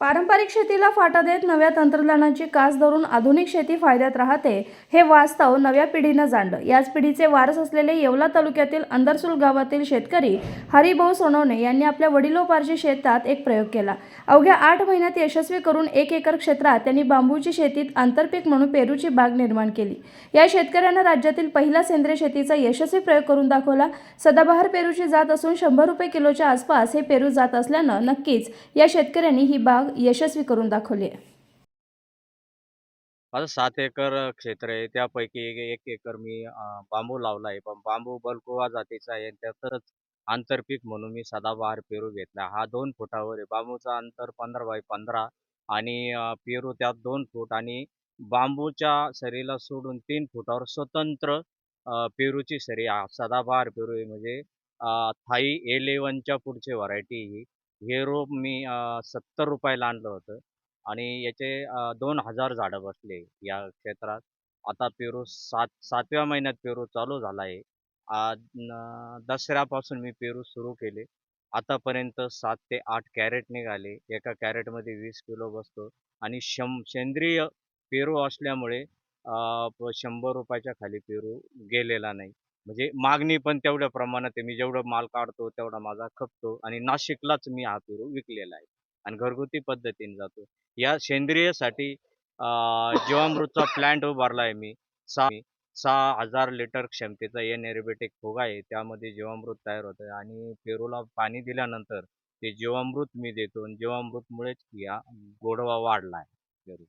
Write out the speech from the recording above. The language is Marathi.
पारंपरिक शेतीला फाटा देत नव्या तंत्रज्ञानाची कास धरून आधुनिक शेती फायद्यात राहते हे वास्तव नव्या पिढीनं जाणलं. याच पिढीचे वारस असलेले येवला तालुक्यातील अंदरसूल गावातील शेतकरी हरिभाऊ सोनवणे यांनी आपल्या वडिलोपार्जी शेतात एक प्रयोग केला. अवघ्या आठ महिन्यात यशस्वी करून एक एकर क्षेत्रात त्यांनी बांबूची शेतीत आंतरपीक म्हणून पेरूची बाग निर्माण केली. या शेतकऱ्यांना राज्यातील पहिला सेंद्रिय शेतीचा यशस्वी प्रयोग करून दाखवला. सदाबहार पेरूची जात असून शंभर रुपये किलोच्या आसपास हे पेरू जात असल्यानं नक्कीच या शेतकऱ्यांनी ही बाग यशस्वी करून दाखवले माझं सात एकर क्षेत्र आहे. त्यापैकी एक एकर मी बांबू लावला आहे. पण बांबू बलकुवा जातीचा आहे. त्यातच आंतरपीक म्हणून मी सदाबहार पेरू घेतला. हा दोन फुटावर आहे. बांबूचा अंतर पंधरा बाय पंधरा आणि पेरू त्यात दोन फूट आणि बांबूच्या सरीला सोडून तीन फुटावर स्वतंत्र पेरूची सरी सदाबहार पेरू आहे. म्हणजे थाई एलेवनच्या पुढची व्हरायटी ही. हे रोप मी सत्तर रुपयाला आणलं होतं आणि याचे दोन हजार झाडं बसले या क्षेत्रात. आता पेरू सात सातव्या महिन्यात पेरू चालू झाला आहे. दसऱ्यापासून मी पेरू सुरू केले. आतापर्यंत सात ते आठ कॅरेट निघाले. एका कॅरेटमध्ये वीस किलो बसतो आणि शं सेंद्रिय पेरू असल्यामुळे शंभर रुपयाच्या खाली पेरू गेलेला नाही. म्हणजे मागणी पण तेवढ्या प्रमाणात आहे. मी जेवढं माल काढतो तेवढा माझा खपतो आणि नाशिकलाच मी हा पेरू विकलेला आहे आणि घरगुती पद्धतीने जातो. या सेंद्रियसाठी जीवामृतचा प्लॅन्ट उभारला आहे मी. सहा सहा हजार लिटर क्षमतेचा एन एरोबॅटिक फुगा आहे. त्यामध्ये जीवामृत तयार होतं आणि पेरूला पाणी दिल्यानंतर ते जीवामृत मी देतो आणि जीवामृतमुळेच या गोडवा वाढला आहे. पेरू